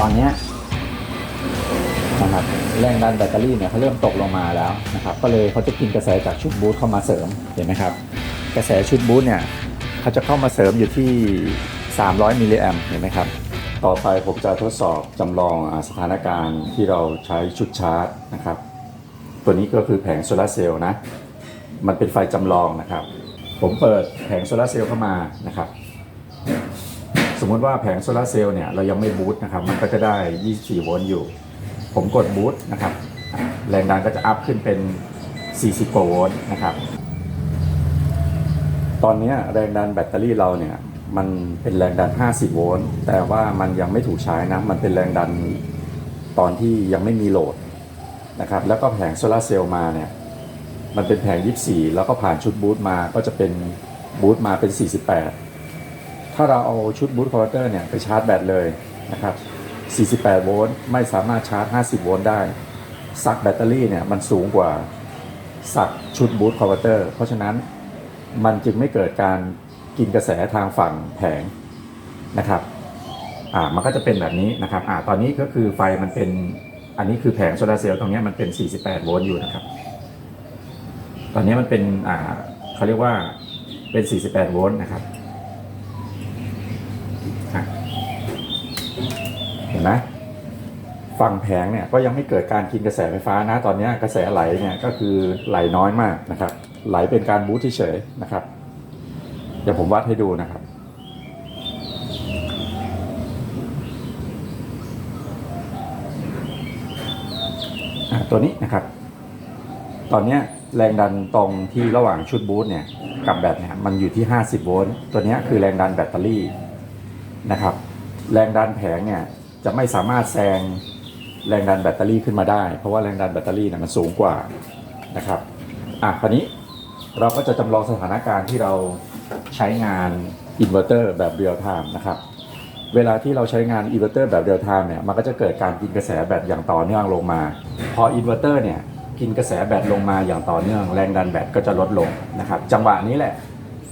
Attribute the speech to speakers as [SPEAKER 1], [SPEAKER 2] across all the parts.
[SPEAKER 1] ตอนนี้นะครับแรงดันแบตเตอรี่เนี่ยเขาเริ่มตกลงมาแล้วนะครับก็เลยเขาจะกินกระแสจากชุดบูทเข้ามาเสริมเห็นไหมครับกระแสชุดบูทเนี่ยเขาจะเข้ามาเสริมอยู่ที่ 300มิลลิแอมเห็นไหมครับต่อไปผมจะทดสอบจำลองอสถานการณ์ที่เราใช้ชุดชาร์จนะครับ ตัวนี้ก็คือแผงโซลาเซลล์นะ มันเป็นไฟจำลองนะครับ ผมเปิดแผงโซลาเซลล์เข้ามานะครับ สมมติว่าแผงโซลาร์เซลล์เนี่ยเรายังไม่บูตนะครับ มันก็จะได้ 24 โวลต์อยู่ ผมกดบูตนะครับ แรงดันก็จะอัพขึ้นเป็น 40 กว่าโวลต์นะครับ ตอนนี้แรงดันแบตเตอรี่เราเนี่ย มันเป็นแรงดัน 50 โวลต์ แต่ว่ามันยังไม่ถูกใช้นะ มันเป็นแรงดันตอนที่ยังไม่มีโหลดนะครับ แล้วก็แผงโซลาร์เซลล์มาเนี่ย มันเป็นแผง 24 แล้วก็ผ่านชุดบูตมา ก็จะเป็นบูตมาเป็น 48 ถ้าเราเอาชุดบูตคอร์เตอร์เนี่ยไปชาร์จแบตเลยนะครับ 48 โวลต์ไม่สามารถชาร์จ 50 โวลต์ได้ สักแบตเตอรี่เนี่ยมันสูงกว่าสักชุดบูตคอร์เตอร์ เพราะฉะนั้นมันจึงไม่เกิดการกินกระแสทางฝั่งแผงนะครับ อ่า มันก็จะเป็นแบบนี้นะครับ อ่า ตอนนี้ก็คือไฟมันเป็น อันนี้คือแผงโซลาร์เซลล์ตรงเนี้ยมันเป็น 48 โวลต์อยู่นะครับ ตอนนี้มันเป็น อ่าเขาเรียกว่าเป็น 48 โวลต์นะครับอะเห็นไหมฝั่งแผงเนี่ยก็ยังไม่เกิดการกินกระแสไฟฟ้านะตอนนี้กระแสไหลเนี่ยก็คือไหลน้อยมากนะครับ ไหลเป็นการบูสต์เฉยๆนะครับ เดี๋ยวผมวัดให้ดูนะครับ ตัวนี้นะครับ ตอนนี้แรงดันตรงที่ระหว่างชุดบูสต์เนี่ยกับแบตเนี่ยมันอยู่ที่ 50 โวลต์ตัวนี้คือแรงดันแบตเตอรี่นะครับ แรงดันแผงเนี่ย จะไม่สามารถแซงแรงดันแบตเตอรี่ขึ้นมาได้ เพราะว่าแรงดันแบตเตอรี่เนี่ยมันสูงกว่านะครับอะคราวนี้เราก็จะจำลองสถานการณ์ที่เราใช้งานอินเวอร์เตอร์แบบเรียลไทม์นะครับ เวลาที่เราใช้งานอินเวอร์เตอร์แบบเรียลไทม์เนี่ยมันก็จะเกิดการกินกระแสแบตอย่างต่อเนื่องลงมา พออินเวอร์เตอร์เนี่ยกินกระแสแบตลงมาอย่างต่อเนื่องแรงดันแบตก็จะลดลงนะครับจังหวะนี้แหละ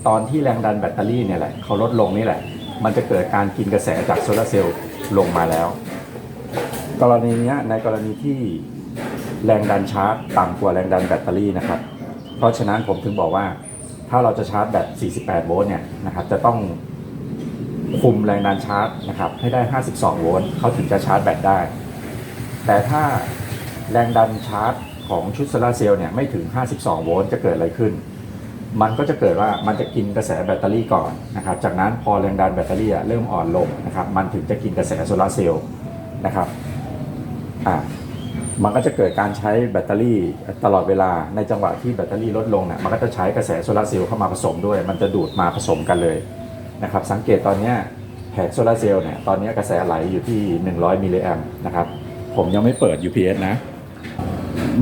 [SPEAKER 1] ตอนที่แรงดันแบตเตอรี่เนี่ยแหละเขาลดลงนี่แหละ มันจะเกิดการกินกระแสจากโซลาร์เซลล์ ลงมาแล้ว กรณีนี้ในกรณีที่แรงดันชาร์จต่ำกว่าแรงดันแบตเตอรี่นะครับ เพราะฉะนั้นผมถึงบอกว่า ถ้าเราจะชาร์จแบต 48 โวลต์เนี่ยนะครับ จะต้องคุมแรงดันชาร์จนะครับ ให้ได้ 52 โวลต์เขาถึงจะชาร์จแบตได้ แต่ถ้าแรงดันชาร์จของชุดโซลาเซลล์เนี่ยไม่ถึง 52 โวลต์จะเกิดอะไรขึ้น มันก็จะเกิดว่ามันจะกินกระแสแบตเตอรี่ก่อนนะครับจากนั้นพอแรงดันแบตเตอรี่เริ่มอ่อนลงนะครับมันถึงจะกินกระแสโซลาร์เซลล์นะครับอ่ามันก็จะเกิดการใช้แบตเตอรี่ตลอดเวลาในจังหวะที่แบตเตอรี่ลดลงเนี่ยมันก็จะใช้กระแสโซลาร์เซลล์เข้ามาผสมด้วย มันจะดูดมาผสมกันเลยนะครับสังเกตตอนเนี้ยแผงโซลาร์เซลล์เนี่ยตอนเนี้ยกระแสไหลอยู่ที่ 100 มิลลิแอมนะครับผมยังไม่เปิด UPS นะ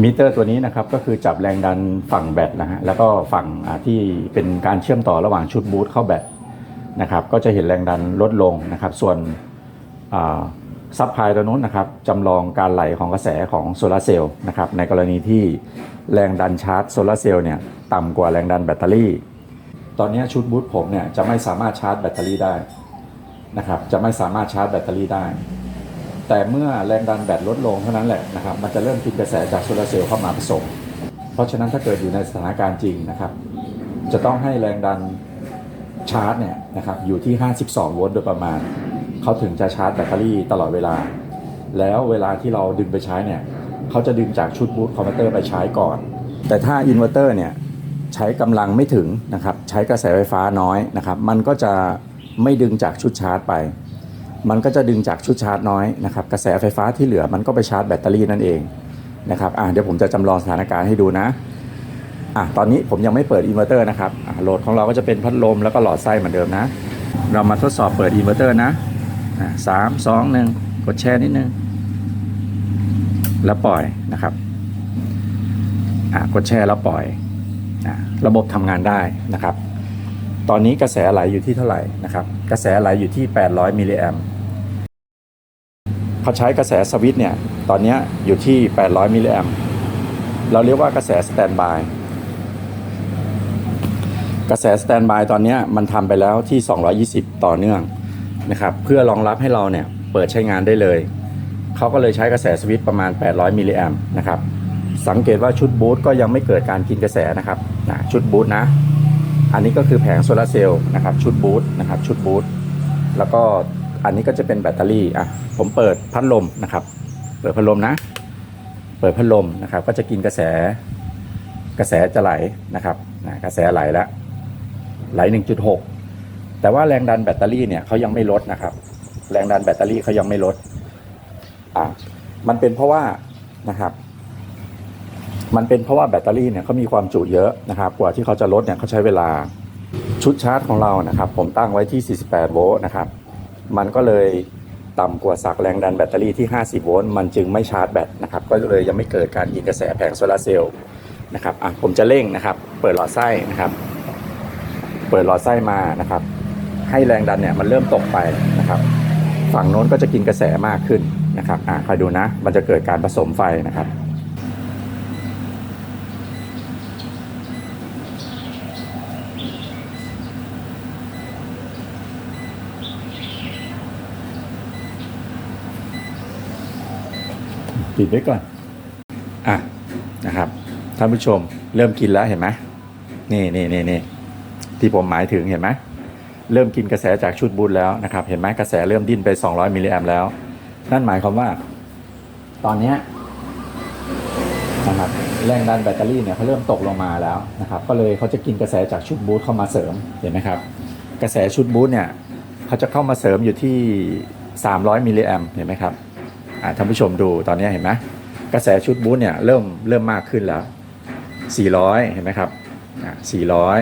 [SPEAKER 1] มิเตอร์ตัวนี้นะครับก็คือจับแรงดันฝั่งแบตนะฮะแล้วก็ฝั่งที่เป็นการเชื่อมต่อระหว่างชุดบูทเข้าแบตนะครับก็จะเห็นแรงดันลดลงนะครับ ส่วนซับพลายตัวนู้นนะครับจำลองการไหลของกระแสของโซลาร์เซลล์นะครับในกรณีที่แรงดันชาร์จโซลาร์เซลล์เนี่ยต่ำกว่าแรงดันแบตเตอรี่ ตอนนี้ชุดบูทผมเนี่ยจะไม่สามารถชาร์จแบตเตอรี่ได้นะครับจะไม่สามารถชาร์จแบตเตอรี่ได้ แต่เมื่อแรงดันแบตลดลงเท่านั้นแหละนะครับมันจะเริ่มกินกระแสจากโซลาร์เซลล์เข้ามาผสม เพราะฉะนั้นถ้าเกิดอยู่ในสถานการณ์จริงนะครับ จะต้องให้แรงดันชาร์จเนี่ยนะครับอยู่ที่ 52 โวลต์โดยประมาณ เขาถึงจะชาร์จแบตเตอรี่ตลอดเวลา แล้วเวลาที่เราดึงไปใช้เนี่ยเขาจะดึงจากชุดบูตคอมพิวเตอร์ไปใช้ก่อน แต่ถ้าอินเวอร์เตอร์เนี่ยใช้กำลังไม่ถึงนะครับใช้กระแสไฟฟ้าน้อยนะครับมันก็จะไม่ดึงจากชุดชาร์จไป มันก็จะดึงจากชุดชาร์จน้อยนะครับกระแสไฟฟ้าที่เหลือมันก็ไปชาร์จแบตเตอรี่นั่นเองนะครับอะเดี๋ยวผมจะจำลองสถานการณ์ให้ดูนะอะตอนนี้ผมยังไม่เปิดอินเวอร์เตอร์นะครับอะโหลดของเราก็จะเป็นพัดลมแล้วก็หลอดไส้เหมือนเดิมนะ เรามาทดสอบเปิดอินเวอร์เตอร์นะอะสามสองหนึ่งกดแชร์นิดนึงแล้วปล่อยนะครับอะกดแชร์แล้วปล่อยอะระบบทำงานได้นะครับ ตอนนี้กระแสไหลอยู่ที่เท่าไหร่นะครับ กระแสไหลอยู่ที่ 800มิลลิแอมป์ พอใช้กระแสสวิตเนี่ยตอนนี้อยู่ที่ 800 มิลลิแอมเราเรียกว่ากระแสสแตนบายกระแสสแตนบายตอนนี้มันทำไปแล้วที่ 220 ต่อเนื่องนะครับเพื่อรองรับให้เราเนี่ยเปิดใช้งานได้เลย เขาก็เลยใช้กระแสสวิตประมาณ 800 มิลลิแอมนะครับสังเกตว่าชุดบูทก็ยังไม่เกิดการกินกระแสนะครับนะชุดบูทนะ อันนี้ก็คือแผงโซลาร์เซลล์นะครับชุดบูทนะครับชุดบูทแล้วก็ อันนี้ก็จะเป็นแบตเตอรี่อะผมเปิดพัดลมนะครับ เปิดพัดลมนะ เปิดพัดลมนะครับ ก็จะกินกระแสกระแสจะไหลนะครับนะกระแสไหลแล้วไหล 1.6 แต่ว่าแรงดันแบตเตอรี่เนี่ยเขายังไม่ลดนะครับ แรงดันแบตเตอรี่เขายังไม่ลดอะมันเป็นเพราะว่านะครับ มันเป็นเพราะว่าแบตเตอรี่เนี่ยเขามีความจุเยอะนะครับ กว่าที่เขาจะลดเนี่ยเขาใช้เวลาชุดชาร์จของเรานะครับ ผมตั้งไว้ที่ 48 โวลต์นะครับ มันก็เลยต่ำกว่าสักแรงดันแบตเตอรี่ที่ 50 โวลต์มันจึงไม่ชาร์จแบตนะครับก็เลยยังไม่เกิดการยิงกระแสแผงโซลาร์เซลล์นะครับอะผมจะเร่งนะครับ เปิดหลอดไส้นะครับ เปิดหลอดไส้มานะครับ ให้แรงดันเนี่ยมันเริ่มตกไปนะครับ ฝั่งโน้นก็จะกินกระแสมากขึ้นนะครับอะคอยดูนะ มันจะเกิดการผสมไฟนะครับ ปิดไว้ก่อน อะนะครับท่านผู้ชมเริ่มกินแล้วเห็นไหมนี่นี่นี่นี่ที่ผมหมายถึงเห็นไหมเริ่มกินกระแสจากชุดบูทแล้วนะครับ เห็นไหมกระแสเริ่มดิ้นไป 200มิลลิแอมแล้ว นั่นหมายความว่า ตอนเนี้นะครับแรงดันแบตเตอรี่เนี่ยเขาเริ่มตกลงมาแล้วนะครับ ก็เลยเขาจะกินกระแสจากชุดบูทเข้ามาเสริมเห็นไหมครับ กระแสชุดบูทเนี่ยเขาจะเข้ามาเสริมอยู่ที่ 300มิลลิแอมเห็นไหมครับ ท่านผู้ชมดูตอนนี้เห็นไหมกระแสชุดบูทเนี่ยเริ่มเริ่มมากขึ้นแล้ว 400 เห็นไหมครับ400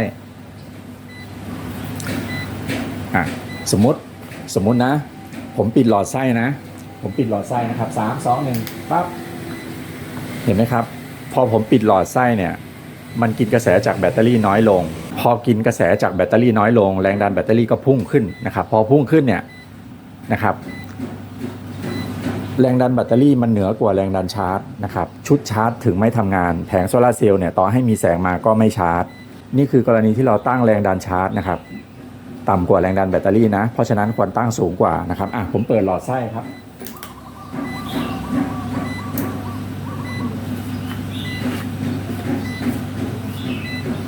[SPEAKER 1] อะสมมติสมมตินะ ผมปิดหลอดไส้นะ ผมปิดหลอดไส้นะครับ 3 2 1ปั๊บเห็นไหมครับ พอผมปิดหลอดไส้เนี่ยมันกินกระแสจากแบตเตอรี่น้อยลง พอกินกระแสจากแบตเตอรี่น้อยลง แรงดันแบตเตอรี่ก็พุ่งขึ้นนะครับ พอพุ่งขึ้นเนี่ยนะครับ แรงดันแบตเตอรี่มันเหนือกว่าแรงดันชาร์จนะครับชุดชาร์จถึงไม่ทำงาน แผงโซลาร์เซลล์เนี่ยต่อให้มีแสงมาก็ไม่ชาร์จ นี่คือกรณีที่เราตั้งแรงดันชาร์จนะครับต่ำกว่าแรงดันแบตเตอรี่นะเพราะฉะนั้นควรตั้งสูงกว่านะครับอะผมเปิดหลอดไส้ครับ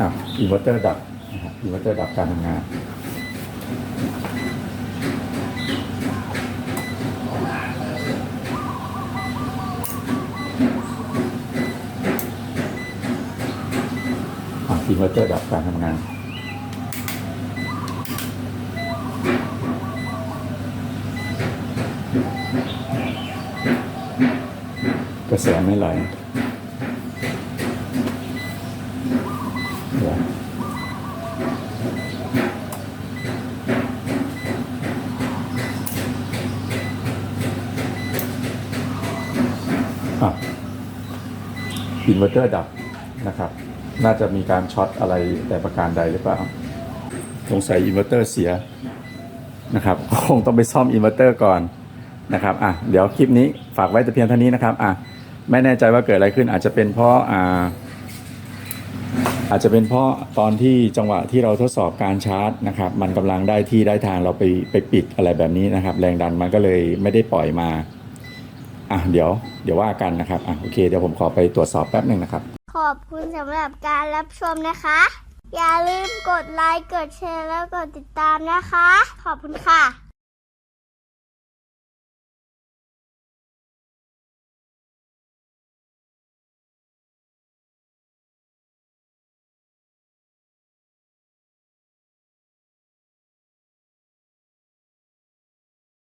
[SPEAKER 1] อะอินเวอร์เตอร์ดับนะครับอินเวอร์เตอร์ดับการทำงาน อินเวอร์เตอร์ดับการทำงาน กระแสไม่ไหลอินเวอร์เตอร์ดับนะครับ น่าจะมีการช็อตอะไรแต่ประการใดหรือเปล่า สงสัยอินเวอร์เตอร์เสียนะครับคงต้องไปซ่อมอินเวอร์เตอร์ก่อนนะครับอะเดี๋ยวคลิปนี้ฝากไว้แต่เพียงเท่านี้นะครับอะไม่แน่ใจว่าเกิดอะไรขึ้นอาจจะเป็นเพราะอ่าอาจจะเป็นเพราะตอนที่จังหวะที่เราทดสอบการชาร์จนะครับ มันกำลังได้ที่ได้ทางเราไปไปปิดอะไรแบบนี้นะครับ แรงดันมันก็เลยไม่ได้ปล่อยมาอะเดี๋ยวเดี๋ยวว่ากันนะครับอะโอเคเดี๋ยวผมขอไปตรวจสอบแป๊บหนึ่งนะครับ
[SPEAKER 2] ขอบคุณสำหรับการรับชมนะคะ อย่าลืมกดไลค์ กดแชร์ แล้วกดติดตามนะคะ ขอบคุณค่ะ